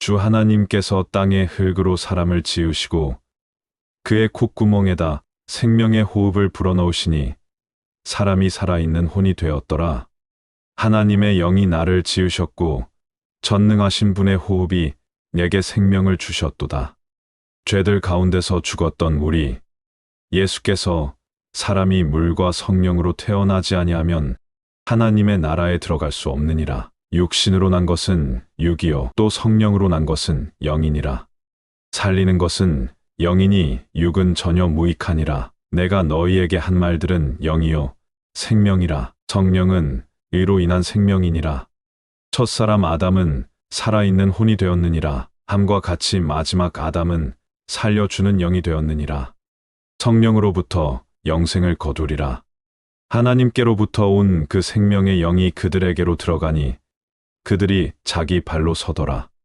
주 하나님께서 땅의 흙으로 사람을 지으시고 그의 콧구멍에다 생명의 호흡을 불어넣으시니 사람이 살아있는 혼이 되었더라. 하나님의 영이 나를 지으셨고 전능하신 분의 호흡이 내게 생명을 주셨도다. 죄들 가운데서 죽었던 우리 예수께서 사람이 물과 성령으로 태어나지 아니하면 하나님의 나라에 들어갈 수 없느니라. 육신으로 난 것은 육이요 또 성령으로 난 것은 영이니라. 살리는 것은 영이니 육은 전혀 무익하니라. 내가 너희에게 한 말들은 영이요 생명이라. 성령은 의로 인한 생명이니라. 첫사람 아담은 살아있는 혼이 되었느니라. 함과 같이 마지막 아담은 살려주는 영이 되었느니라. 성령으로부터 영생을 거두리라. 하나님께로부터 온 그 생명의 영이 그들에게로 들어가니 그들이 자기 발로 서더라.